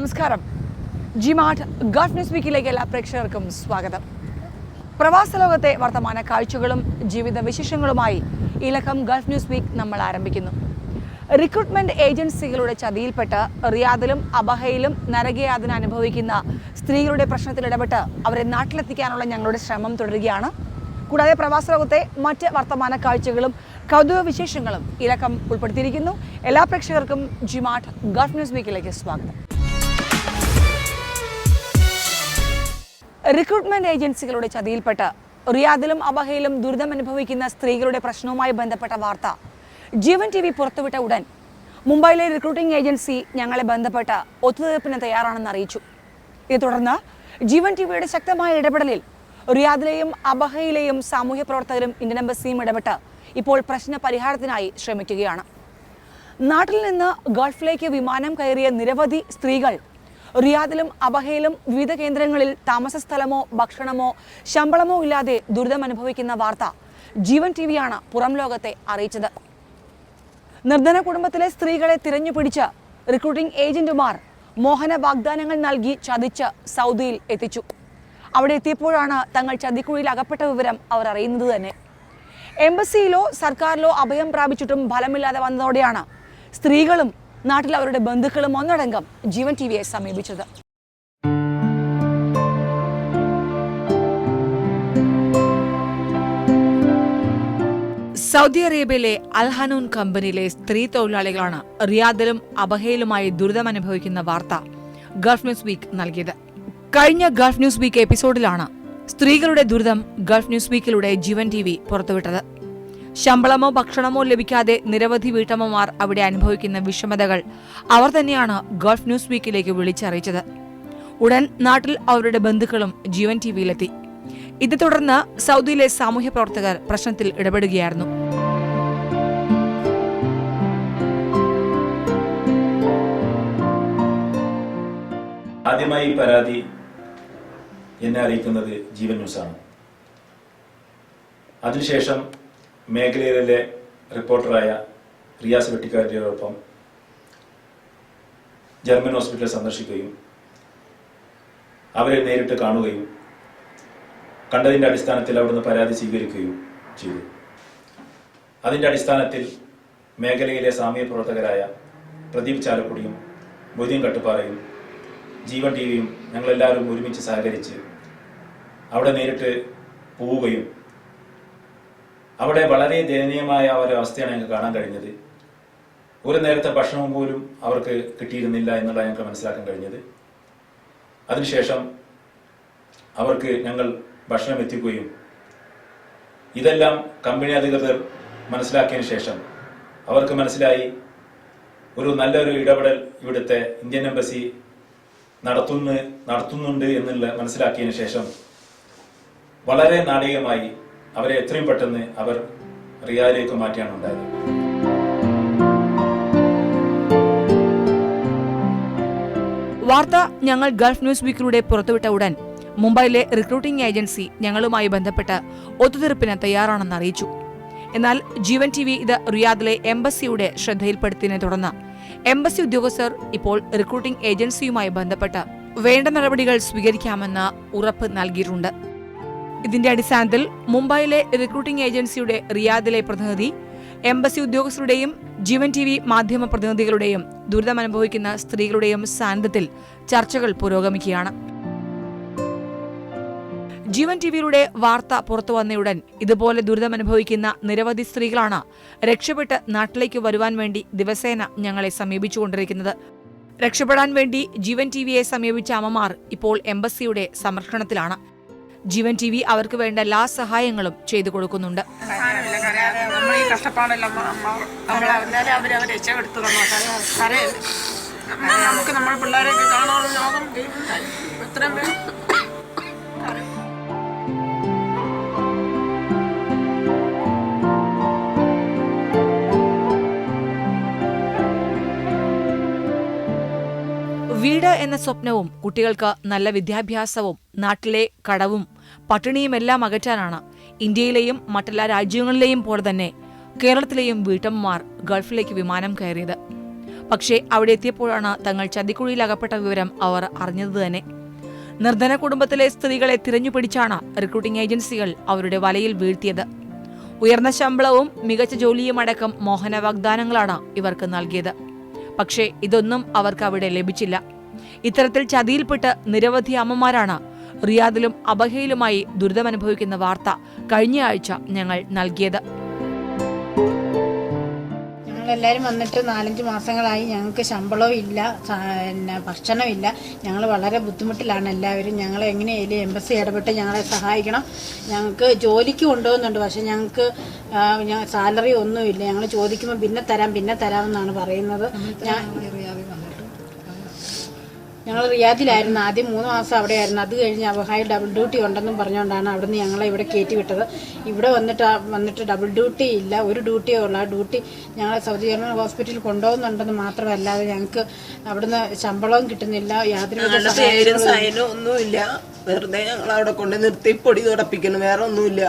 നമസ്കാരം. G-Mart Gulf news വീക്കിലേക്ക് എല്ലാ പ്രേക്ഷകർക്കും സ്വാഗതം. പ്രവാസ ലോകത്തെ വർത്തമാന കാഴ്ചകളും ജീവിത വിശേഷങ്ങളുമായി ഇലക്കം ഗൾഫ് ന്യൂസ് വീക്ക് നമ്മൾ ആരംഭിക്കുന്നു. റിക്രൂട്ട്മെന്റ് ഏജൻസികളുടെ ചതിയിൽപ്പെട്ട് റിയാദിലും അബഹയിലും നരകയാതന അനുഭവിക്കുന്ന സ്ത്രീകളുടെ പ്രശ്നത്തിൽ ഇടപെട്ട് അവരെ നാട്ടിലെത്തിക്കാനുള്ള ഞങ്ങളുടെ ശ്രമം തുടരുകയാണ്. കൂടാതെ പ്രവാസ ലോകത്തെ മറ്റ് വർത്തമാന കാഴ്ചകളും കൗതുക വിശേഷങ്ങളും ഇലക്കം ഉൾപ്പെടുത്തിയിരിക്കുന്നു. എല്ലാ പ്രേക്ഷകർക്കും ജിമാർട്ട് ഗൾഫ് ന്യൂസ് വീക്കിലേക്ക് സ്വാഗതം. റിക്രൂട്ട്മെന്റ് ഏജൻസികളുടെ ചതിയിൽപ്പെട്ട് റിയാദിലും അബഹയിലും ദുരിതം അനുഭവിക്കുന്ന സ്ത്രീകളുടെ പ്രശ്നവുമായി ബന്ധപ്പെട്ട വാർത്ത ജീവൻ ടി വി പുറത്തുവിട്ട ഉടൻ മുംബൈയിലെ റിക്രൂട്ടിംഗ് ഏജൻസി ഞങ്ങളെ ബന്ധപ്പെട്ട് ഒത്തുതീർപ്പിന് തയ്യാറാണെന്ന് അറിയിച്ചു. ഇതേ തുടർന്ന് ജീവൻ ടി വിയുടെ ശക്തമായ ഇടപെടലിൽ റിയാദിലെയും അബഹയിലെയും സാമൂഹ്യ പ്രവർത്തകരും ഇന്ത്യൻ എംബസിയും ഇടപെട്ട് ഇപ്പോൾ പ്രശ്ന പരിഹാരത്തിനായി ശ്രമിക്കുകയാണ്. നാട്ടിൽ നിന്ന് ഗൾഫിലേക്ക് വിമാനം കയറിയ നിരവധി സ്ത്രീകൾ റിയാദിലും അബഹയിലും വിവിധ കേന്ദ്രങ്ങളിൽ താമസ സ്ഥലമോ ഭക്ഷണമോ ശമ്പളമോ ഇല്ലാതെ ദുരിതം അനുഭവിക്കുന്ന വാർത്ത ജീവൻ ടി വിയാണ് പുറം ലോകത്തെ അറിയിച്ചത്. നിർധന കുടുംബത്തിലെ സ്ത്രീകളെ തിരഞ്ഞു പിടിച്ച് റിക്രൂട്ടിംഗ് ഏജന്റുമാർ മോഹന വാഗ്ദാനങ്ങൾ നൽകി ചതിച്ച് സൗദിയിൽ എത്തിച്ചു. അവിടെ എത്തിയപ്പോഴാണ് തങ്ങൾ ചതിക്കുഴിയിൽ അകപ്പെട്ട വിവരം അവർ അറിയുന്നത് തന്നെ. എംബസിയിലോ സർക്കാരിലോ അഭയം പ്രാപിച്ചിട്ടും ഫലമില്ലാതെ വന്നതോടെയാണ് സ്ത്രീകളും നാട്ടിൽ അവരുടെ ബന്ധുക്കളും ഒന്നടങ്കം ജീവൻ ടി വിയെ സമീപിച്ചത്. സൗദി അറേബ്യയിലെ അൽഹനൂൻ കമ്പനിയിലെ സ്ത്രീ തൊഴിലാളികളാണ് റിയാദിലും അബഹയിലുമായി ദുരിതമനുഭവിക്കുന്ന വാർത്ത ഗൾഫ് ന്യൂസ് വീക്ക് നൽകിയത്. കഴിഞ്ഞ ഗൾഫ് ന്യൂസ് വീക്ക് എപ്പിസോഡിലാണ് സ്ത്രീകളുടെ ദുരിതം ഗൾഫ് ന്യൂസ് വീക്കിലൂടെ ജീവൻ ടി വി പുറത്തുവിട്ടത്. ശമ്പളമോ ഭക്ഷണമോ ലഭിക്കാതെ നിരവധി വീട്ടമ്മമാർ അവിടെ അനുഭവിക്കുന്ന വിഷമതകൾ അവർ തന്നെയാണ് ഗൾഫ് ന്യൂസ് വീക്കിലേക്ക് വിളിച്ചറിയിച്ചത്. ഉടൻ നാട്ടിൽ അവരുടെ ബന്ധുക്കളും ജീവൻ ടി വിയിലെത്തി. ഇത് തുടർന്ന് സൗദിയിലെ സാമൂഹ്യ പ്രവർത്തകർ പ്രശ്നത്തിൽ ഇടപെടുകയായിരുന്നു. ആദ്യമായി പരാതി എന്നെ അറിയിക്കുന്നത് ജീവൻ ന്യൂസാണ്. അതിനുശേഷം മേഖലയിലെ റിപ്പോർട്ടറായ റിയാസ് വെട്ടിക്കാരിയോടൊപ്പം ജർമ്മൻ ഹോസ്പിറ്റൽ സന്ദർശിക്കുകയും അവരെ നേരിട്ട് കാണുകയും കണ്ടതിന്റെ അടിസ്ഥാനത്തിൽ അവിടുന്ന് പരാതി സ്വീകരിക്കുകയും ചെയ്തു. അതിന്റെ അടിസ്ഥാനത്തിൽ മേഖലയിലെ സാമൂഹ്യ പ്രവർത്തകരായ പ്രദീപ് ചാലക്കുടിയും മൊയ്തീൻ കട്ടുപാറയും ജീവൻ ടി വിയും ഞങ്ങളെല്ലാവരും ഒരുമിച്ച് സഹകരിച്ച് അവിടെ നേരിട്ട് പോവുകയും അവിടെ വളരെ ദയനീയമായ ഒരു ഞങ്ങൾക്ക് കാണാൻ കഴിഞ്ഞത്. ഒരു നേരത്തെ ഭക്ഷണം പോലും അവർക്ക് കിട്ടിയിരുന്നില്ല എന്നുള്ള ഞങ്ങൾക്ക് മനസ്സിലാക്കാൻ കഴിഞ്ഞത്. അതിനുശേഷം അവർക്ക് ഞങ്ങൾ ഭക്ഷണം എത്തിക്കുകയും ഇതെല്ലാം കമ്പനി അധികൃതർ മനസ്സിലാക്കിയതിനു ശേഷം അവർക്ക് മനസ്സിലായി ഒരു നല്ലൊരു ഇടപെടൽ ഇവിടുത്തെ ഇന്ത്യൻ എംബസി നടത്തുന്നു നടത്തുന്നുണ്ട് എന്നുള്ള മനസ്സിലാക്കിയതിനു ശേഷം വളരെ നാടകീയമായി അവരെ എത്രയും പെട്ടെന്ന് അവർ റിയാദിലേക്ക് മാറ്റിയാണ് ഉണ്ടായത്. വാർത്ത ഞങ്ങൾ ഗൾഫ് ന്യൂസ് വീക്കിലൂടെ പുറത്തുവിട്ട ഉടൻ മുംബൈയിലെ റിക്രൂട്ടിംഗ് ഏജൻസി ഞങ്ങളുമായി ബന്ധപ്പെട്ട് ഒത്തുതീർപ്പിന് തയ്യാറാണെന്ന് അറിയിച്ചു. എന്നാൽ ജീവൻ ടി വി ഇത് റിയാദിലെ എംബസിയുടെ ശ്രദ്ധയിൽപ്പെടുത്തിയതിനെ തുടർന്ന് എംബസി ഉദ്യോഗസ്ഥർ ഇപ്പോൾ റിക്രൂട്ടിംഗ് ഏജൻസിയുമായി ബന്ധപ്പെട്ട് വേണ്ട നടപടികൾ സ്വീകരിക്കാമെന്ന് ഉറപ്പ് നൽകിയിട്ടുണ്ട്. ഇതിന്റെ അടിസ്ഥാനത്തിൽ മുംബൈയിലെ റിക്രൂട്ടിംഗ് ഏജൻസിയുടെ റിയാദിലെ പ്രതിനിധി എംബസി ഉദ്യോഗസ്ഥരുടെയും ജീവൻ ടി വി മാധ്യമ പ്രതിനിധികളുടെയും ദുരിതമനുഭവിക്കുന്ന സ്ത്രീകളുടെയും സാന്നിധ്യത്തിൽ ചർച്ചകൾ പുരോഗമിക്കുകയാണ്. ജീവൻ ടിവിയിലൂടെ വാർത്ത പുറത്തു വന്നയുടൻ ഇതുപോലെ ദുരിതമനുഭവിക്കുന്ന നിരവധി സ്ത്രീകളാണ് രക്ഷപ്പെട്ട് നാട്ടിലേക്ക് വരുവാൻ വേണ്ടി ദിവസേന ഞങ്ങളെ സമീപിച്ചുകൊണ്ടിരിക്കുന്നത്. രക്ഷപ്പെടാൻ വേണ്ടി ജീവൻ ടിവിയെ സമീപിച്ച അമ്മമാർ ഇപ്പോൾ എംബസിയുടെ സംരക്ഷണത്തിലാണ് ജീവൻ ടി വി അവർക്ക് വേണ്ട എല്ലാ സഹായങ്ങളും ചെയ്തു കൊടുക്കുന്നുണ്ട്. നമുക്ക് നമ്മുടെ പിള്ളേരെയൊക്കെ കാണാനുള്ള ലോകം ഇത്രയും പേര് വീട് എന്ന സ്വപ്നവും കുട്ടികൾക്ക് നല്ല വിദ്യാഭ്യാസവും നാട്ടിലെ കടവും പട്ടിണിയുമെല്ലാം അകറ്റാനാണ് ഇന്ത്യയിലെയും മറ്റെല്ലാ രാജ്യങ്ങളിലെയും പോലെ തന്നെ കേരളത്തിലെയും വീട്ടമ്മമാർ ഗൾഫിലേക്ക് വിമാനം കയറിയത്. പക്ഷേ അവിടെ എത്തിയപ്പോഴാണ് തങ്ങൾ ചതിക്കുഴിയിൽ അകപ്പെട്ട വിവരം അവർ അറിഞ്ഞത് തന്നെ. നിർധന കുടുംബത്തിലെ സ്ത്രീകളെ തിരഞ്ഞുപിടിച്ചാണ് റിക്രൂട്ടിംഗ് ഏജൻസികൾ അവരുടെ വലയിൽ വീഴ്ത്തിയത്. ഉയർന്ന ശമ്പളവും മികച്ച ജോലിയുമടക്കം മോഹന വാഗ്ദാനങ്ങളാണ് ഇവർക്ക് നൽകിയത്. പക്ഷേ ഇതൊന്നും അവർക്ക് അവിടെ ലഭിച്ചില്ല. ഇത്തരത്തിൽ ചതിയിൽപ്പെട്ട് നിരവധി അമ്മമാരാണ് റിയാദിലും അബഹയിലുമായി ദുരിതമനുഭവിക്കുന്ന വാർത്ത കഴിഞ്ഞയാഴ്ച ഞങ്ങൾ നൽകിയത്. ഞങ്ങളെല്ലാവരും വന്നിട്ട് നാലഞ്ച് മാസങ്ങളായി ഞങ്ങൾക്ക് ശമ്പളവും ഇല്ല പിന്നെ ഭക്ഷണമില്ല ഞങ്ങൾ വളരെ ബുദ്ധിമുട്ടിലാണ് എല്ലാവരും. ഞങ്ങൾ എങ്ങനെയായാലും എംബസി ഇടപെട്ട് ഞങ്ങളെ സഹായിക്കണം. ഞങ്ങൾക്ക് ജോലിക്ക് കൊണ്ടുപോകുന്നുണ്ട് പക്ഷെ ഞങ്ങൾക്ക് സാലറി ഒന്നുമില്ല. ഞങ്ങൾ ചോദിക്കുമ്പോൾ പിന്നെ തരാം പിന്നെ തരാമെന്നാണ് പറയുന്നത്. ഞാൻ ഞങ്ങൾ റിയാദിലായിരുന്നു. ആദ്യം മൂന്ന് മാസം അവിടെ ആയിരുന്നു അത് കഴിഞ്ഞ് അബഹായി ഡബിൾ ഡ്യൂട്ടി ഉണ്ടെന്നും പറഞ്ഞുകൊണ്ടാണ് അവിടുന്ന് ഞങ്ങളെ ഇവിടെ കയറ്റി വിട്ടത്. ഇവിടെ വന്നിട്ട് വന്നിട്ട് ഡബിൾ ഡ്യൂട്ടി ഇല്ല. ഒരു ഡ്യൂട്ടിയേ ഉള്ളൂ. ആ ഡ്യൂട്ടി ഞങ്ങളെ സൗദി ജർമ്മൻ ഹോസ്പിറ്റലിൽ കൊണ്ടുപോകുന്നുണ്ടെന്ന് മാത്രമല്ലാതെ ഞങ്ങൾക്ക് അവിടുന്ന് ശമ്പളവും കിട്ടുന്നില്ല. യാതൊരു സൈനും ഒന്നുമില്ല. വെറുതെ ഞങ്ങൾ അവിടെ കൊണ്ട് നിർത്തി പൊടി തുടപ്പിക്കുന്നു. വേറെ ഒന്നുമില്ല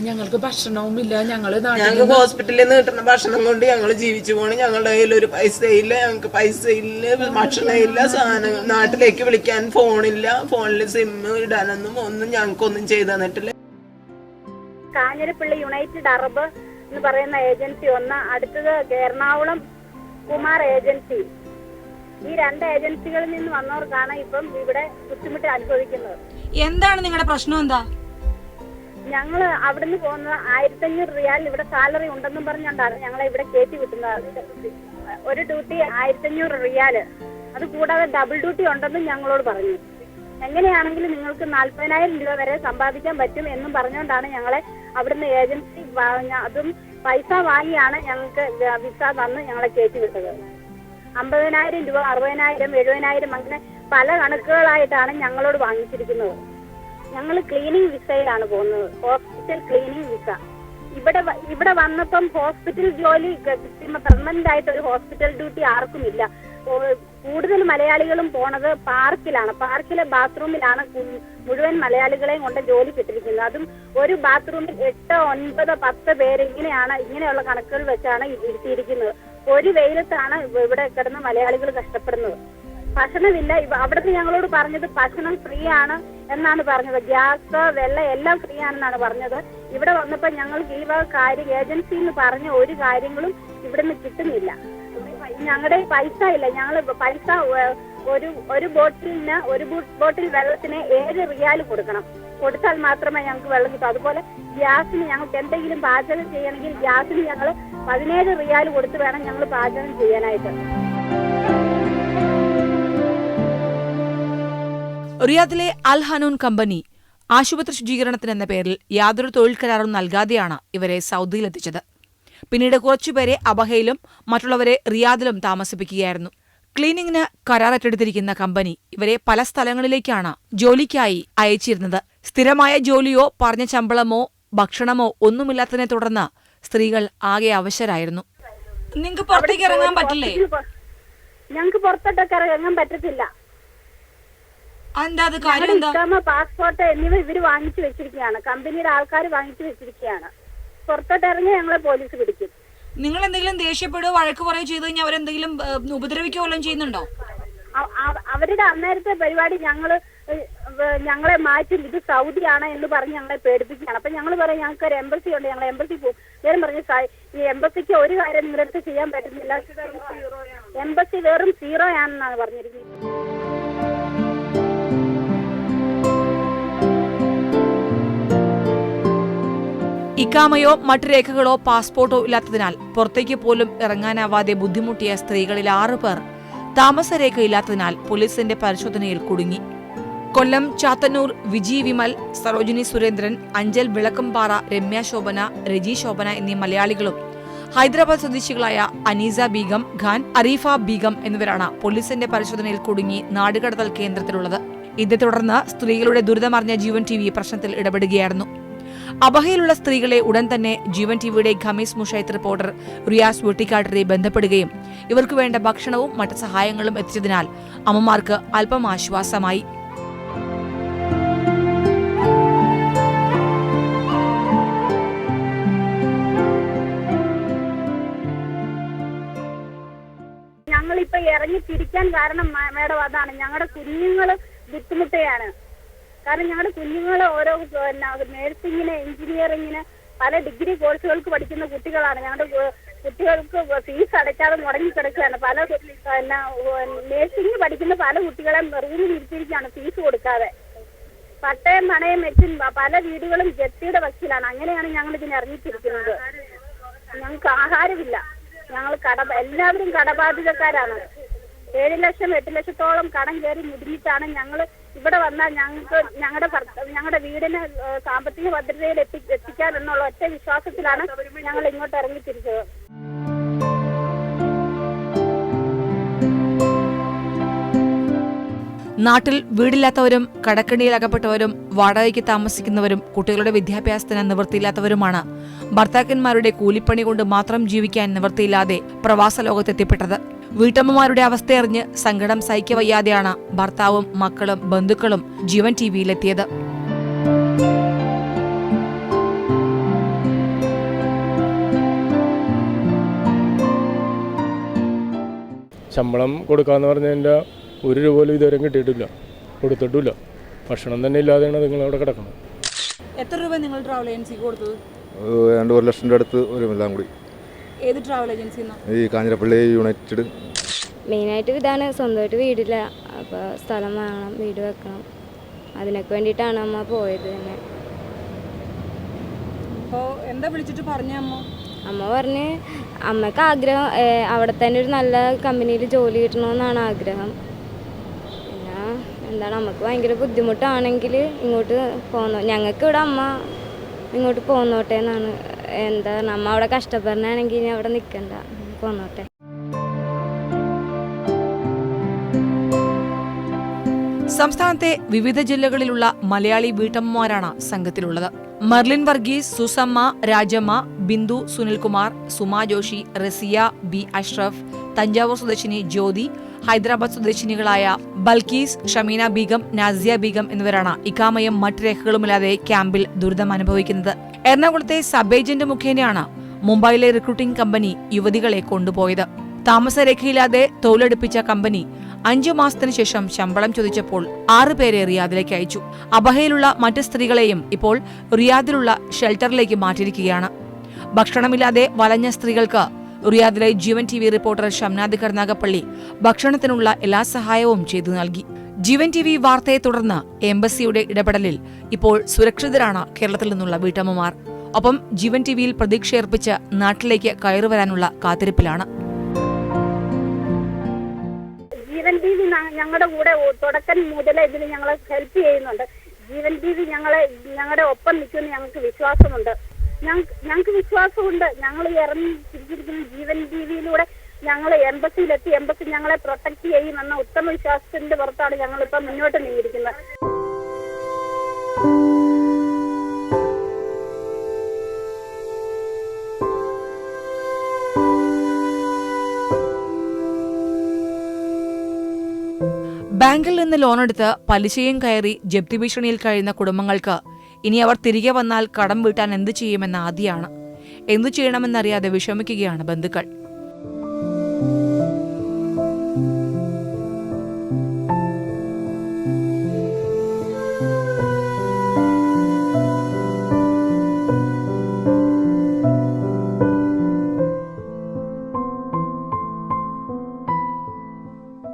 ഞങ്ങൾക്ക് ഭക്ഷണവും ഇല്ല ഞങ്ങൾ ഞങ്ങൾക്ക് ഹോസ്പിറ്റലിൽ നിന്ന് കിട്ടുന്ന ഭക്ഷണം കൊണ്ട് ഞങ്ങൾ ജീവിച്ചു പോകണം ഞങ്ങളുടെ കയ്യിൽ ഒരു പൈസ ഇല്ല. ഞങ്ങൾക്ക് പൈസ ഇല്ല. ഭക്ഷണം ഇല്ല. സാധനങ്ങൾ നാട്ടിലേക്ക് വിളിക്കാൻ ഫോണില്ല ഫോണിൽ സിം ഇടാനൊന്നും ഒന്നും ഞങ്ങൾക്കൊന്നും ചെയ്തു തന്നിട്ടില്ല. കാഞ്ഞിരപ്പള്ളി യുണൈറ്റഡ് അറബ് എന്ന് പറയുന്ന ഏജൻസി ഒന്ന് അടുത്തത് എറണാകുളം കുമാർ ഏജൻസി ഈ രണ്ട് ഏജൻസികളിൽ നിന്ന് വന്നവർക്കാണ് ഇപ്പം ഇവിടെ ബുദ്ധിമുട്ട് അനുഭവിക്കുന്നത്. എന്താണ് നിങ്ങളുടെ പ്രശ്നം എന്താ? ഞങ്ങൾ അവിടുന്ന് പോകുന്ന ആയിരത്തഞ്ഞൂറ് റിയാൽ ഇവിടെ സാലറി ഉണ്ടെന്നും പറഞ്ഞുകൊണ്ടാണ് ഞങ്ങളെ ഇവിടെ കയറ്റി വിട്ടുന്നത്. ഒരു ഡ്യൂട്ടി ആയിരത്തഞ്ഞൂറ് റിയാൽ അത് കൂടാതെ ഡബിൾ ഡ്യൂട്ടി ഉണ്ടെന്നും ഞങ്ങളോട് പറഞ്ഞു. എങ്ങനെയാണെങ്കിലും നിങ്ങൾക്ക് നാൽപ്പതിനായിരം രൂപ വരെ സമ്പാദിക്കാൻ പറ്റും എന്നും പറഞ്ഞുകൊണ്ടാണ് ഞങ്ങളെ അവിടുന്ന് ഏജൻസി അതും പൈസ വാങ്ങിയാണ് ഞങ്ങൾക്ക് വിസ തന്ന് ഞങ്ങളെ കയറ്റി വിട്ടത്. അമ്പതിനായിരം രൂപ അറുപതിനായിരം എഴുപതിനായിരം അങ്ങനെ പല കണക്കുകളായിട്ടാണ് ഞങ്ങളോട് വാങ്ങിച്ചിരിക്കുന്നത്. ഞങ്ങൾ ക്ലീനിങ് വിസയിലാണ് പോകുന്നത്. ഹോസ്പിറ്റൽ ക്ലീനിങ് വിസ ഇവിടെ ഇവിടെ വന്നപ്പം ഹോസ്പിറ്റൽ ജോലി പെർമനന്റ് ആയിട്ട് ഒരു ഹോസ്പിറ്റൽ ഡ്യൂട്ടി ആർക്കും ഇല്ല. കൂടുതൽ മലയാളികളും പോണത് പാർക്കിലാണ്. പാർക്കിലെ ബാത്റൂമിലാണ് മുഴുവൻ മലയാളികളെയും കൊണ്ട് ജോലി കിട്ടിയിരിക്കുന്നത്. അതും ഒരു ബാത്റൂമിൽ എട്ട് ഒൻപത് പത്ത് പേര് ഇങ്ങനെയാണ് ഇങ്ങനെയുള്ള കണക്കുകൾ വെച്ചാണ് ഇരുത്തിയിരിക്കുന്നത്. ഒരു വെയിലത്താണ് ഇവിടെ കിടന്ന് മലയാളികൾ കഷ്ടപ്പെടുന്നത്. ഭക്ഷണമില്ല. അവിടുന്ന് ഞങ്ങളോട് പറഞ്ഞത് ഭക്ഷണം ഫ്രീ ആണ്. എന്നാണ് പറഞ്ഞത്. ഗ്യാസ് വെള്ളം എല്ലാം ഫ്രീ ആണെന്നാണ് പറഞ്ഞത്. ഇവിടെ വന്നപ്പോൾ ഞങ്ങൾക്ക് ഈ വക കാര്യം ഏജൻസി എന്ന് പറഞ്ഞ ഒരു കാര്യങ്ങളും ഇവിടുന്ന് കിട്ടുന്നില്ല. ഞങ്ങളുടെ പൈസ ഇല്ല. ഞങ്ങൾ പൈസ ഒരു ഒരു ബോട്ടിലിന് ഒരു ബോട്ടിൽ വെള്ളത്തിന് ഏഴ് റിയാൽ കൊടുക്കണം. കൊടുത്താൽ മാത്രമേ ഞങ്ങൾക്ക് വെള്ളം കിട്ടൂ. അതുപോലെ ഗ്യാസിന് ഞങ്ങൾക്ക് എന്തെങ്കിലും പാചകം ചെയ്യണമെങ്കിൽ ഗ്യാസിന് ഞങ്ങൾ പതിനേഴ് റിയാൽ കൊടുത്ത് വേണം ഞങ്ങൾ പാചകം ചെയ്യാനായിട്ട്. റിയാദിലെ അൽ ഹനൂൻ കമ്പനി ആശുപത്രി ശുചീകരണത്തിന് എന്ന പേരിൽ യാതൊരു തൊഴിൽ കരാറും നൽകാതെയാണ് ഇവരെ സൗദിയിലെത്തിച്ചത്. പിന്നീട് കുറച്ചുപേരെ അബഹയിലും മറ്റുള്ളവരെ റിയാദിലും താമസിപ്പിക്കുകയായിരുന്നു. ക്ലീനിങ്ങിന് കരാർ ഏറ്റെടുത്തിരിക്കുന്ന കമ്പനി ഇവരെ പല സ്ഥലങ്ങളിലേക്കാണ് ജോലിക്കായി അയച്ചിരുന്നത്. സ്ഥിരമായ ജോലിയോ പറഞ്ഞ ശമ്പളമോ ഭക്ഷണമോ ഒന്നുമില്ലാത്തതിനെ തുടർന്ന് സ്ത്രീകൾ ആകെ അവശരായിരുന്നു. നിങ്ങൾക്ക് പുറത്തേക്ക് ഇറങ്ങാൻ പറ്റില്ലേ? ഞങ്ങൾക്ക് പുറത്തോട്ടൊക്കെ ഇറങ്ങാൻ പറ്റത്തില്ല. പാസ്പോർട്ട് എന്നിവ ഇവർ വാങ്ങിച്ചു വെച്ചിരിക്കുകയാണ്. കമ്പനിയുടെ ആൾക്കാർ വാങ്ങിച്ചു വെച്ചിരിക്കുകയാണ്. പുറത്തോട്ട് ഇറങ്ങി ഞങ്ങളെ പോലീസ് പിടിക്കും. നിങ്ങൾ എന്തെങ്കിലും ദേഷ്യപ്പെടുകയോ വഴക്ക് പറയുകയോ ചെയ്തു കഴിഞ്ഞാൽ അവരെന്തെങ്കിലും ഉപദ്രവിക്കുകയോ വല്ലതും ചെയ്യുന്നുണ്ടോ? അവരുടെ അന്നേരത്തെ പരിപാടി ഞങ്ങൾ ഞങ്ങളെ മാറ്റി. ഇത് സൗദിയാണ് എന്ന് പറഞ്ഞ് ഞങ്ങളെ പേടിപ്പിക്കുകയാണ്. അപ്പൊ ഞങ്ങൾ പറയും ഞങ്ങൾക്ക് ഒരു എംബസി ഉണ്ട്. ഞങ്ങൾ എംബസി പോകും ഞാൻ പറഞ്ഞു ഈ എംബസിക്ക് ഒരു കാര്യം നിങ്ങളുടെ അടുത്ത് ചെയ്യാൻ പറ്റുന്നില്ല. എംബസി വെറും സീറോ ആണെന്നാണ് പറഞ്ഞിരിക്കുന്നത്. ഇക്കാമയോ മറ്റു രേഖകളോ പാസ്പോർട്ടോ ഇല്ലാത്തതിനാൽ പുറത്തേക്ക് പോലും ഇറങ്ങാനാവാതെ ബുദ്ധിമുട്ടിയ സ്ത്രീകളിൽ ആറു പേർ താമസരേഖ ഇല്ലാത്തതിനാൽ പോലീസിന്റെ പരിശോധനയിൽ കുടുങ്ങി. കൊല്ലം ചാത്തന്നൂർ വിജി വിമൽ സരോജിനി സുരേന്ദ്രൻ അഞ്ചൽ വിളക്കംപാറ രമ്യ ശോഭന രജി ശോഭന എന്നീ മലയാളികളും ഹൈദരാബാദ് സ്വദേശികളായ അനീസ ബീഗം ഖാൻ അറീഫ ബീഗം എന്നിവരാണ് പോലീസിന്റെ പരിശോധനയിൽ കുടുങ്ങി നാടുകടത്തൽ കേന്ദ്രത്തിലുള്ളത്. ഇതേ തുടർന്ന് സ്ത്രീകളുടെ ദുരിതമറിഞ്ഞ ജീവൻ ടി പ്രശ്നത്തിൽ ഇടപെടുകയായിരുന്നു. അബഹയിലുള്ള സ്ത്രീകളെ ഉടൻ തന്നെ ജീവൻ ടിവിയുടെ ഖമീസ് മുഷൈത്ത് റിപ്പോർട്ടർ റിയാസ് വെട്ടിക്കാട്ടിനെ ബന്ധപ്പെടുകയും ഇവർക്ക് വേണ്ട ഭക്ഷണവും മറ്റ് സഹായങ്ങളും എത്തിച്ചതിനാൽ അമ്മമാർക്ക് അല്പം ആശ്വാസമായി. ഇറങ്ങി തിരിക്കാൻ കാരണം മേഡം അതാണ്. ഞങ്ങളുടെ കുഞ്ഞുങ്ങൾ ബുദ്ധിമുട്ടുകയാണ് കാരണം ഞങ്ങളുടെ കുഞ്ഞുങ്ങൾ ഓരോ പിന്നെ എഞ്ചിനീയറിങ്ങിന് പല ഡിഗ്രി കോഴ്സുകൾക്ക് പഠിക്കുന്ന കുട്ടികളാണ്. ഞങ്ങളുടെ കുട്ടികൾക്ക് ഫീസ് അടയ്ക്കാതെ മുടങ്ങിക്കിടക്കുകയാണ് പല നഴ്സിംഗ് പിന്നെ നേഴ്സിംഗ് പഠിക്കുന്ന പല കുട്ടികളെ റൂമിൽ ഇരുത്തിയിരിക്കുകയാണ് ഫീസ് കൊടുക്കാതെ. പട്ടയം പണയം വെച്ചും പല വീടുകളും ജപ്തിയുടെ വക്കിലാണ്. അങ്ങനെയാണ് ഞങ്ങൾ ഇതിനെ ഇറങ്ങിത്തിരിക്കുന്നത്. ഞങ്ങൾക്ക് ആഹാരമില്ല. ഞങ്ങൾ കട എല്ലാവരും കടബാധിതക്കാരാണ് ഏഴ് ലക്ഷം എട്ട് ലക്ഷത്തോളം കടം കയറി മുടിഞ്ഞിട്ടാണ് ഞങ്ങൾ ഇവിടെ വന്നാൽ ഞങ്ങൾക്ക് ഞങ്ങളുടെ ഞങ്ങളുടെ വീടിന് സാമ്പത്തിക ഭദ്രതയിൽ എത്തി എത്തിക്കാൻ എന്നുള്ള ഒറ്റ വിശ്വാസത്തിലാണ് ഞങ്ങൾ ഇങ്ങോട്ട് ഇറങ്ങിത്തിരിച്ചത് നാട്ടിൽ വീടില്ലാത്തവരും കടക്കണിയിൽ അകപ്പെട്ടവരും വാടകയ്ക്ക് താമസിക്കുന്നവരും കുട്ടികളുടെ വിദ്യാഭ്യാസത്തിന് നിവൃത്തിയില്ലാത്തവരുമാണ്. ഭർത്താക്കന്മാരുടെ കൂലിപ്പണി കൊണ്ട് മാത്രം ജീവിക്കാൻ നിവൃത്തിയില്ലാതെ പ്രവാസ ലോകത്തെത്തിപ്പെട്ടത്. വീട്ടമ്മമാരുടെ അവസ്ഥയറിഞ്ഞ് സങ്കടം സഹിക്കവയ്യാതെയാണ് ഭർത്താവും മക്കളും ബന്ധുക്കളും ജീവൻ ടി വിയിലെത്തിയത്. ശമ്പളം കൊടുക്കാന്ന് പറഞ്ഞതിന്റെ ഒരു രൂപ പോലും ഇതുവരെ കിട്ടിയിട്ടില്ല. കൊടുത്തിട്ടില്ല. ഭക്ഷണം തന്നെ ഇല്ലാതെയാണ് നിങ്ങൾ അവിടെ കിടക്കുന്നത്. എത്ര രൂപ നിങ്ങൾ ട്രാവൽ ഏജൻസിക്ക് കൊടുത്തത്? രണ്ട് ഒരു ലക്ഷം അടുത്ത് ഒരു എല്ലാം കൂടി. ഏത് ട്രാവൽ ഏജൻസി ഈ കാഞ്ഞിരപ്പള്ളി യുണൈറ്റഡ് മെയിനായിട്ട് ഇതാണ് സ്വന്തമായിട്ട് വീടില്ല. അപ്പോൾ സ്ഥലം വാങ്ങണം വീട് വെക്കണം. അതിനൊക്കെ വേണ്ടിയിട്ടാണ് അമ്മ പോയത് തന്നെ. അപ്പോൾ എന്താ വിളിച്ചിട്ട് പറഞ്ഞ അമ്മ? അമ്മ പറഞ്ഞ് അമ്മയ്ക്ക് ആഗ്രഹം അവിടെ തന്നെ ഒരു നല്ല കമ്പനിയിൽ ജോലി കിട്ടണമെന്നാണ് ആഗ്രഹം. എന്താണ് നമുക്ക് ഭയങ്കര ബുദ്ധിമുട്ടാണെങ്കിൽ ഇങ്ങോട്ട് പോന്നോ. ഞങ്ങൾക്ക് ഇവിടെ അമ്മ ഇങ്ങോട്ട് പോന്നോട്ടെ എന്നാണ് എന്താ അമ്മ അവിടെ കഷ്ടപ്പെടണമെങ്കിൽ ഇനി അവിടെ നിൽക്കണ്ട പോന്നോട്ടെ. സംസ്ഥാനത്തെ വിവിധ ജില്ലകളിലുള്ള മലയാളി വീട്ടമ്മമാരാണ് സംഘത്തിലുള്ളത്. മർലിൻ വർഗീസ് സുസമ്മ രാജമ്മ ബിന്ദു സുനിൽകുമാർ സുമാ ജോഷി റസിയ ബി അഷ്റഫ് തഞ്ചാവൂർ സ്വദേശിനി ജ്യോതി ഹൈദരാബാദ് സ്വദേശിനികളായ ബൽക്കീസ് ഷമീന ബീഗം നാസിയ ബീഗം എന്നിവരാണ് ഇക്കാമയും മറ്റു രേഖകളുമില്ലാതെ ക്യാമ്പിൽ ദുരിതം അനുഭവിക്കുന്നത്. എറണാകുളത്തെ സബ് ഏജന്റ് മുഖേനയാണ് മുംബൈയിലെ റിക്രൂട്ടിംഗ് കമ്പനി യുവതികളെ കൊണ്ടുപോയത്. താമസരേഖയില്ലാതെ തൊഴിലെടുപ്പിച്ച കമ്പനി അഞ്ചു മാസത്തിനു ശേഷം ശമ്പളം ചോദിച്ചപ്പോൾ ആറുപേരെ റിയാദിലേക്ക് അയച്ചു. അബഹയിലുള്ള മറ്റ് സ്ത്രീകളെയും ഇപ്പോൾ റിയാദിലുള്ള ഷെൽട്ടറിലേക്ക് മാറ്റിയിരിക്കുകയാണ്. ഭക്ഷണമില്ലാതെ വലഞ്ഞ സ്ത്രീകൾക്ക് റിയാദിലെ Jeevan T V reporter Shamnad Karunagappally ഭക്ഷണത്തിനുള്ള എല്ലാ സഹായവും ചെയ്തു നൽകി. ജീവൻ ടി വി വാർത്തയെ തുടർന്ന് എംബസിയുടെ ഇടപെടലിൽ ഇപ്പോൾ സുരക്ഷിതരാണ് കേരളത്തിൽ നിന്നുള്ള വീട്ടമ്മമാർ. ഒപ്പം ജീവൻ ടി വിയിൽ പ്രതീക്ഷയർപ്പിച്ച് നാട്ടിലേക്ക് കയറുവരാനുള്ള കാത്തിരിപ്പിലാണ്. ജീവൻ ടി വി ഞങ്ങളുടെ കൂടെ തുടക്കം മുതലേ ഇതിന് ഞങ്ങളെ ഹെൽപ്പ് ചെയ്യുന്നുണ്ട്. ജീവൻ ടി വി ഞങ്ങളെ ഞങ്ങളുടെ ഒപ്പം നിൽക്കുമെന്ന് ഞങ്ങൾക്ക് വിശ്വാസമുണ്ട്. ഞങ്ങൾക്ക് വിശ്വാസമുണ്ട്. ഞങ്ങൾ ഇറങ്ങി തിരിച്ചിരിക്കുന്ന ജീവൻ രീതിയിലൂടെ ഞങ്ങൾ എംബസിയിലെത്തി. എംബസി ഞങ്ങളെ പ്രൊട്ടക്ട് ചെയ്യുമെന്ന ഉത്തമ വിശ്വാസത്തിന്റെ പുറത്താണ് ഞങ്ങൾ ഇപ്പം മുന്നോട്ട് നീങ്ങിയിരിക്കുന്നത്. ബാങ്കിൽ നിന്ന് ലോണെടുത്ത് പലിശയും കയറി ജപ്തി ഭീഷണിയിൽ കഴിയുന്ന കുടുംബങ്ങൾക്ക് ഇനി അവർ തിരികെ വന്നാൽ കടം വീട്ടാൻ എന്തു ചെയ്യുമെന്ന ആദ്യമാണ് എന്തു ചെയ്യണമെന്നറിയാതെ വിഷമിക്കുകയാണ് ബന്ധുക്കൾ.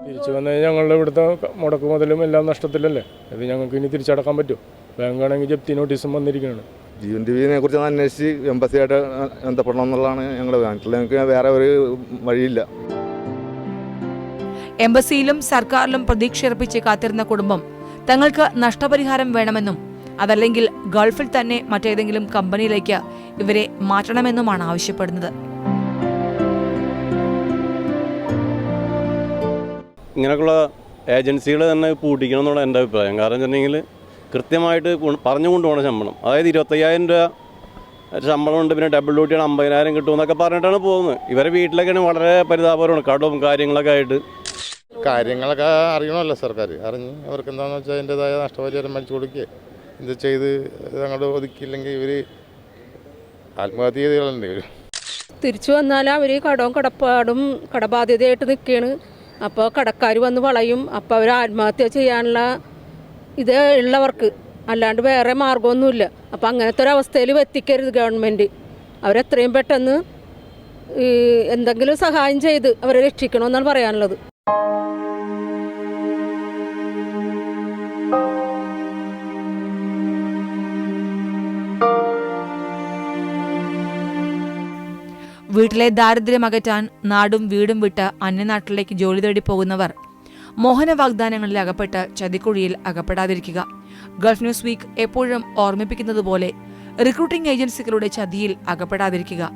തിരിച്ചു ഞങ്ങളുടെ ഇവിടുത്തെ മുടക്ക് മുതലും എല്ലാം നഷ്ടത്തിലല്ലേ? ഇത് ഞങ്ങൾക്ക് ഇനി തിരിച്ചടക്കാൻ പറ്റുമോ? ബാങ്കാണെങ്കിൽ ജപ്തി നോട്ടീസും വന്നിരിക്കുകയാണ്. ജീവൻ ടി വിനെ കുറിച്ച് അന്വേഷിച്ച് എംബസിയായിട്ട് ബന്ധപ്പെടണം എന്നുള്ളതാണ് ഞങ്ങളുടെ നാട്ടിൽ ഞങ്ങൾക്ക് വേറെ ഒരു വഴിയില്ല. എംബസിയിലും സർക്കാരിലും പ്രതീക്ഷയർപ്പിച്ച് കാത്തിരുന്ന കുടുംബം തങ്ങൾക്ക് നഷ്ടപരിഹാരം വേണമെന്നും അതല്ലെങ്കിൽ ഗൾഫിൽ തന്നെ മറ്റേതെങ്കിലും കമ്പനിയിലേക്ക് ഇവരെ മാറ്റണമെന്നുമാണ് ആവശ്യപ്പെടുന്നത്. ഇങ്ങനെയൊക്കെയുള്ള ഏജൻസികൾ തന്നെ പൂട്ടിക്കണം എന്നുള്ള എന്റെ അഭിപ്രായം. കാരണം വെച്ചിട്ടുണ്ടെങ്കിൽ കൃത്യമായിട്ട് പറഞ്ഞുകൊണ്ട് പോകണം കൊണ്ടുപോകണം ശമ്പളം. അതായത് ഇരുപത്തയ്യായിരം രൂപ ശമ്പളം ഉണ്ട് പിന്നെ ഡബിൾ ഡ്യൂട്ടിയാണ് അമ്പതിനായിരം കിട്ടും എന്നൊക്കെ പറഞ്ഞിട്ടാണ് പോകുന്നത്. ഇവരെ വീട്ടിലൊക്കെയാണ് വളരെ പരിതാപകരമാണ് കടവും കാര്യങ്ങളൊക്കെ ആയിട്ട്. കാര്യങ്ങളൊക്കെ അറിയണമല്ലോ സർക്കാർ അറിഞ്ഞ് അവർക്ക് എന്താണെന്ന് വെച്ചാൽ അതിന്റെതായ നഷ്ടപരിഹാരം മേടിച്ചു കൊടുക്കുക ഇത് ചെയ്ത് ഞങ്ങളുടെ അങ്ങോട്ട് ഒതുക്കിയില്ലെങ്കിൽ ഇവർ ആത്മഹത്യ ചെയ്തുകളുണ്ട് ഇവർ തിരിച്ചു വന്നാൽ അവർ കടവും കടപ്പാടും കടബാധ്യതയായിട്ട് നിൽക്കുകയാണ്. അപ്പോൾ കടക്കാർ വന്ന് വളയും. അപ്പോൾ അവർ ആത്മഹത്യ ചെയ്യാനുള്ള ഇത് ഉള്ളവർക്ക്. അല്ലാണ്ട് വേറെ മാർഗമൊന്നുമില്ല അപ്പോൾ അങ്ങനത്തെ ഒരു അവസ്ഥയിൽ എത്തിക്കരുത് ഗവൺമെന്റ് അവരെത്രയും പെട്ടെന്ന് എന്തെങ്കിലും സഹായം ചെയ്ത് അവരെ രക്ഷിക്കണമെന്നാണ് പറയാനുള്ളത്. വീട്ടിലെ ദാരിദ്ര്യം അകറ്റാൻ നാടും വീടും വിട്ട് അന്യനാട്ടിലേക്ക് ജോലി തേടി പോകുന്നവർ മോഹന വാഗ്ദാനങ്ങളിൽ അകപ്പെട്ട് ചതിക്കുഴിയിൽ അകപ്പെടാതിരിക്കുക. ഗൾഫ് ന്യൂസ് വീക്ക് എപ്പോഴും ഓർമ്മിപ്പിക്കുന്നത് പോലെ റിക്രൂട്ടിംഗ് ഏജൻസികളുടെ ചതിയിൽ അകപ്പെടാതിരിക്കുക.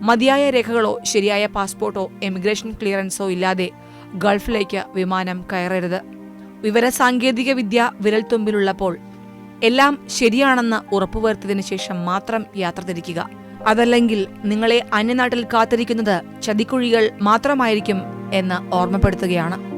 മതിയായ രേഖകളോ ശരിയായ പാസ്പോർട്ടോ എമിഗ്രേഷൻ ക്ലിയറൻസോ ഇല്ലാതെ ഗൾഫിലേക്ക് വിമാനം കയറരുത്. വിവരസാങ്കേതിക വിദ്യ വിരൽത്തുമ്പിലുള്ളപ്പോൾ എല്ലാം ശരിയാണെന്ന് ഉറപ്പുവരുത്തിയതിനു ശേഷം മാത്രം യാത്ര തിരിക്കുക. അതല്ലെങ്കിൽ നിങ്ങളെ അന്യനാട്ടിൽ കാത്തിരിക്കുന്നത് ചതിക്കുഴികൾ മാത്രമായിരിക്കും എന്ന് ഓർമ്മപ്പെടുത്തുകയാണ്.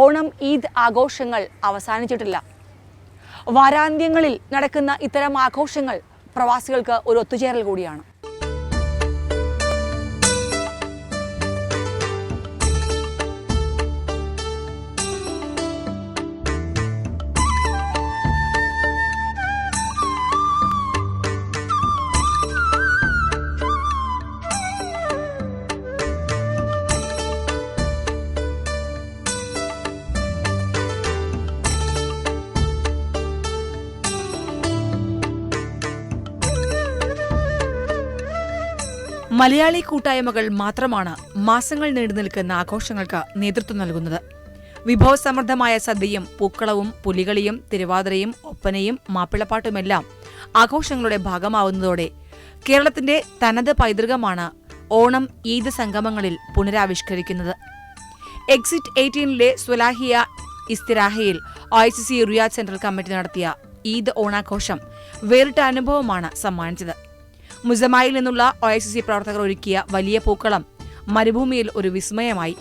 ഓണം ഈദ് ആഘോഷങ്ങൾ അവസാനിച്ചിട്ടില്ല. വാരാന്ത്യങ്ങളിൽ നടക്കുന്ന ഇത്തരം ആഘോഷങ്ങൾ പ്രവാസികൾക്ക് ഒരു ഒത്തുചേരൽ കൂടിയാണ്. മലയാളി കൂട്ടായ്മകൾ മാത്രമാണ് മാസങ്ങൾ നീണ്ടു നിൽക്കുന്ന ആഘോഷങ്ങൾക്ക് നേതൃത്വം നൽകുന്നത്. വിഭവസമൃദ്ധമായ സദ്യയും പൂക്കളവും പുലികളിയും തിരുവാതിരയും ഒപ്പനയും മാപ്പിളപ്പാട്ടുമെല്ലാം ആഘോഷങ്ങളുടെ ഭാഗമാവുന്നതോടെ കേരളത്തിന്റെ തനത് പൈതൃകമാണ് ഓണം ഈദ് സംഗമങ്ങളിൽ പുനരാവിഷ്കരിക്കുന്നത്. എക്സിറ്റ് എയ്റ്റീനിലെ സ്വലാഹിയ ഇസ്തിരാഹയിൽ I C C Riyadh central committee നടത്തിയ ഈദ് ഓണാഘോഷം വേറിട്ട അനുഭവമാണ് സമ്മാനിച്ചത്. മുസമായിൽ നിന്നുള്ള ഒ ഐ സി സി പ്രവർത്തകർ ഒരുക്കിയ വലിയ പൂക്കളം മരുഭൂമിയിൽ ഒരു വിസ്മയമായി.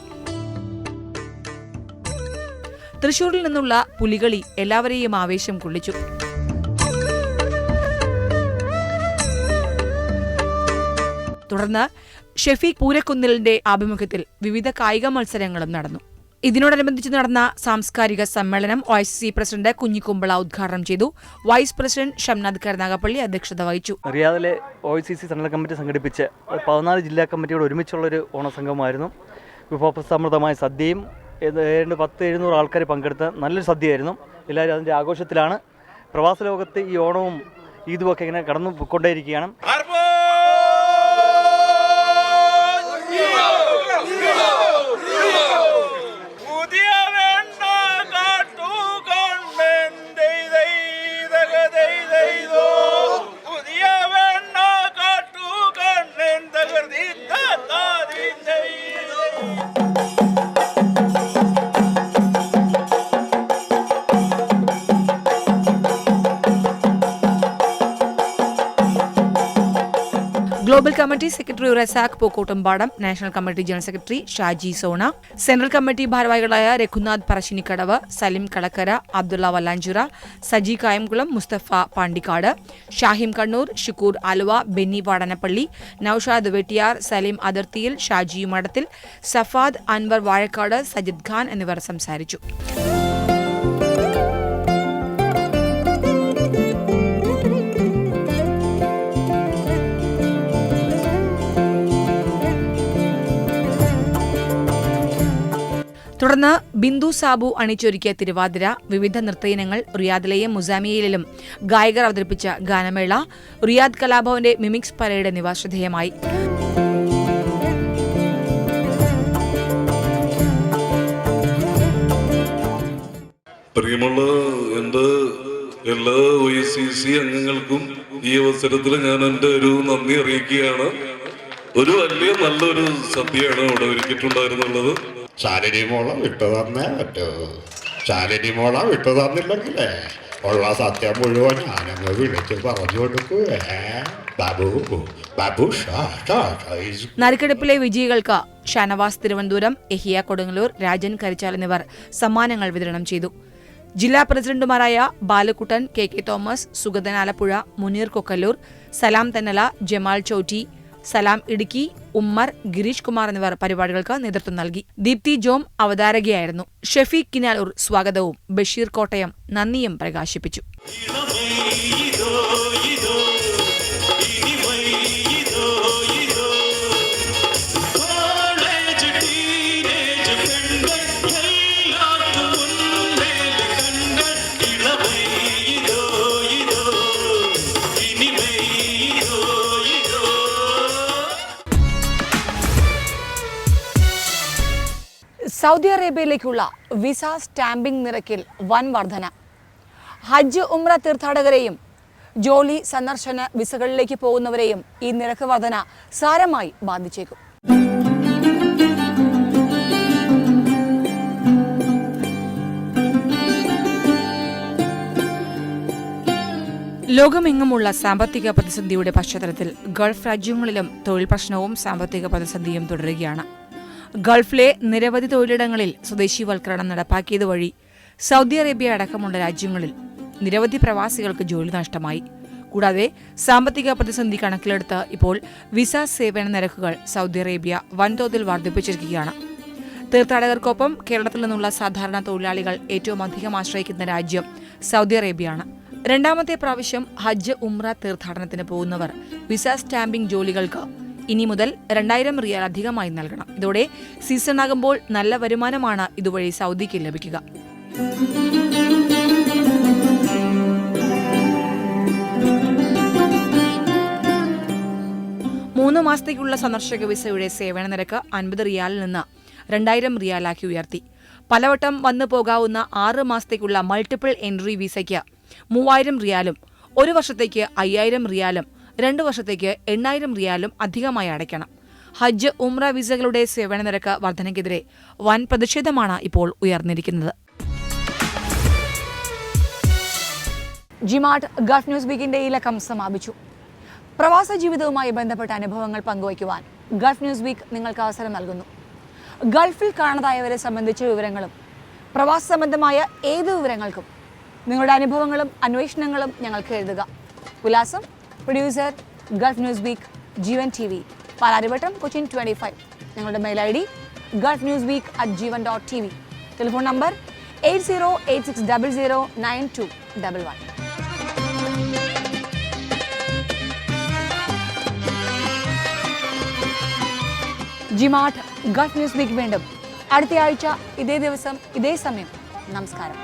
തൃശൂരിൽ നിന്നുള്ള പുലികളി എല്ലാവരെയും ആവേശം കൊള്ളിച്ചു. തുടർന്ന് ഷെഫീഖ് പൂരക്കുന്നിലിന്റെ ആഭിമുഖ്യത്തിൽ വിവിധ കായിക മത്സരങ്ങളും നടന്നു. ഇതിനോടനുബന്ധിച്ച് നടന്ന സാംസ്കാരിക സമ്മേളനം O I C president Kunhikumbala ഉദ്ഘാടനം ചെയ്തു. വൈസ് പ്രസിഡന്റ് ഷംനാഥ് കരുനാഗപ്പള്ളി അധ്യക്ഷത വഹിച്ചു. റിയാദിലെ O I C C central committee സംഘടിപ്പിച്ച് പതിനാല് ജില്ലാ കമ്മിറ്റിയോട് ഒരുമിച്ചുള്ളൊരു ഓണസംഘമായിരുന്നു. വിഭവസമൃദ്ധമായ സദ്യയും ഏതാണ്ട് പത്ത് എഴുന്നൂറ് ആൾക്കാർ പങ്കെടുത്ത നല്ലൊരു സദ്യയായിരുന്നു. എല്ലാവരും അതിന്റെ ആഘോഷത്തിലാണ്. പ്രവാസ ലോകത്ത് ഈ ഓണവും ഈദുമൊക്കെ ഇങ്ങനെ കടന്നു പോയിക്കൊണ്ടേയിരിക്കുകയാണ് committee secretary Razak Pookkottumpadam national committee general secretary Shaji Sona central committee ഭാരവാഹികളായ രഘുനാഥ് പറശ്ശിനിക്കടവ് സലിം കളക്കര അബ്ദുള്ള വല്ലാഞ്ചിറ സജി കായംകുളം മുസ്തഫ പാണ്ടിക്കാട് ഷാഹിം കണ്ണൂർ ഷുക്കൂർ അലുവ ബെന്നി വാടനപ്പള്ളി നൌഷാദ് വെട്ടിയാർ സലിം അതിർത്തിയിൽ ഷാജി മഠത്തിൽ സഫാദ് അൻവർ വാഴക്കാട് സജിദ് ഖാൻ എന്നിവർ സംസാരിച്ചു. തുടർന്ന് ബിന്ദു സാബു അണിച്ചൊരുക്കിയ തിരുവാതിര വിവിധ നൃത്തയിനങ്ങൾ റിയാദിലെയും മുസാമിയയിലും ഗായകർ അവതരിപ്പിച്ച ഗാനമേള റിയാദ് കലാഭവന്റെ മിമിക്സ് പരേഡ് എന്നിവ ശ്രദ്ധേയമായി. പ്രിയമുള്ള എന്റെ എല്ലാ ഒ സി സി അംഗങ്ങൾക്കും ഈ അവസരത്തിൽ ഞാൻ എന്റെ ഒരു നന്ദി അറിയിക്കുകയാണ്. ഒരു വലിയ നല്ലൊരു സദ്യയാണ് അവിടെ ഒരുക്കിയിട്ടുണ്ടായിരുന്നുള്ളത്. ശാലിനി മോളെ വിട്ടു തന്നേ പറ്റൂ. ശാലിനി മോളം വിട്ടു തന്നില്ലെങ്കിലേ ഉള്ള സത്യം മുഴുവൻ ഞാനങ്ങ് വിളിച്ച് പറഞ്ഞു കൊടുക്കുവേ. ബാബു ബാബു നറുക്കെടുപ്പിലെ വിജയികൾക്ക് ഷാനവാസ് തിരുവനന്തപുരം എഹിയ കൊടുങ്ങല്ലൂർ രാജൻ കരിച്ചാൽ എന്നിവർ സമ്മാനങ്ങൾ വിതരണം ചെയ്തു. ജില്ലാ പ്രസിഡന്റുമാരായ Balakuttan K K Thomas Suguthan Alappuzha Muneer Kokkalloor Salam Thennala Jamal Chouti Salam Idukki Ummer Girish Kumar എന്നിവർ പരിപാടികൾക്ക് നേതൃത്വം നൽകി. ദീപ്തി ജോം അവതാരകയായിരുന്നു. ഷെഫീഖ് കിനാലൂർ സ്വാഗതവും ബഷീർ കോട്ടയം നന്ദിയും പ്രകാശിപ്പിച്ചു. സൗദി അറേബ്യയിലേക്കുള്ള വിസ സ്റ്റാമ്പിംഗ് നിരക്കിൽ വൻ വർധന. ഹജ്ജ് ഉംറ തീർത്ഥാടകരെയും ജോലി സന്ദർശന വിസകളിലേക്ക് പോകുന്നവരെയും ഈ നിരക്ക് വർധന സാരമായി ബാധിച്ചേക്കും. ലോകമെങ്ങുമുള്ള സാമ്പത്തിക പ്രതിസന്ധിയുടെ പശ്ചാത്തലത്തിൽ ഗൾഫ് രാജ്യങ്ങളിലും തൊഴിൽ പ്രശ്നവും സാമ്പത്തിക പ്രതിസന്ധിയും തുടരുകയാണ്. ഗൾഫിലെ നിരവധി തൊഴിലിടങ്ങളിൽ സ്വദേശീവൽക്കരണം നടപ്പാക്കിയത് വഴി സൗദി അറേബ്യ അടക്കമുള്ള രാജ്യങ്ങളിൽ നിരവധി പ്രവാസികൾക്ക് ജോലി നഷ്ടമായി. കൂടാതെ സാമ്പത്തിക പ്രതിസന്ധി കണക്കിലെടുത്ത് ഇപ്പോൾ വിസ സേവന നിരക്കുകൾ സൗദി അറേബ്യ വൻതോതിൽ വർദ്ധിപ്പിച്ചിരിക്കുകയാണ്. തീർത്ഥാടകർക്കൊപ്പം കേരളത്തിൽ നിന്നുള്ള സാധാരണ തൊഴിലാളികൾ ഏറ്റവും അധികം ആശ്രയിക്കുന്ന രാജ്യം സൗദി അറേബ്യയാണ്. രണ്ടാമത്തെ പ്രാവശ്യം ഹജ്ജ് ഉംറ തീർത്ഥാടനത്തിന് പോകുന്നവർ വിസ സ്റ്റാമ്പിംഗ് ജോലികൾക്ക് ഇനി മുതൽ രണ്ടായിരം റിയാൽ അധികമായി നൽകണം. ഇതോടെ സീസണാകുമ്പോൾ നല്ല വരുമാനമാണ് ഇതുവഴി സൗദിക്ക് ലഭിക്കുക. മൂന്ന് മാസത്തേക്കുള്ള സന്ദർശക വിസയുടെ സേവന നിരക്ക് അൻപത് റിയാലിൽ നിന്ന് രണ്ടായിരം റിയാലാക്കി ഉയർത്തി. പലവട്ടം വന്നു പോകാവുന്ന ആറ് മാസത്തേക്കുള്ള മൾട്ടിപ്പിൾ എൻട്രി വിസയ്ക്ക് മൂവായിരം റിയാലും ഒരു വർഷത്തേക്ക് അയ്യായിരം റിയാലും രണ്ട് വർഷത്തേക്ക് എണ്ണായിരം റിയാലും അധികമായി അടയ്ക്കണം. ഹജ്ജ് ഉംറ വിസകളുടെ സേവന നിരക്ക് വർധനയ്ക്കെതിരെ വൻ പ്രതിഷേധമാണ് ഇപ്പോൾ ഉയർന്നിരിക്കുന്നത്. ജിമാട്ട് ഗൾഫ് ന്യൂസ് വീക്കിന്റെ ഈ ലക്കം സമാപിച്ചു. പ്രവാസ ജീവിതവുമായി ബന്ധപ്പെട്ട അനുഭവങ്ങൾ പങ്കുവയ്ക്കുവാൻ ഗൾഫ് ന്യൂസ് വീക്ക് നിങ്ങൾക്ക് അവസരം നൽകുന്നു. ഗൾഫിൽ കാണാതായവരെ സംബന്ധിച്ച വിവരങ്ങളും പ്രവാസ സംബന്ധമായ ഏത് വിവരങ്ങൾക്കും നിങ്ങളുടെ അനുഭവങ്ങളും അന്വേഷണങ്ങളും ഞങ്ങൾക്ക് എഴുതുക. വിലാസം producer Gulf news week Jeevan T V Palarivattom Cochin twenty five ഞങ്ങളുടെ mail I D Gulf news week at Jeevan dot T V telephone number eight zero eight six double zero nine two double one G mart Gulf news week വീണ്ടും. അടുത്തയാഴ്ച ഇതേ ദിവസം ഇതേ സമയം. നമസ്കാരം.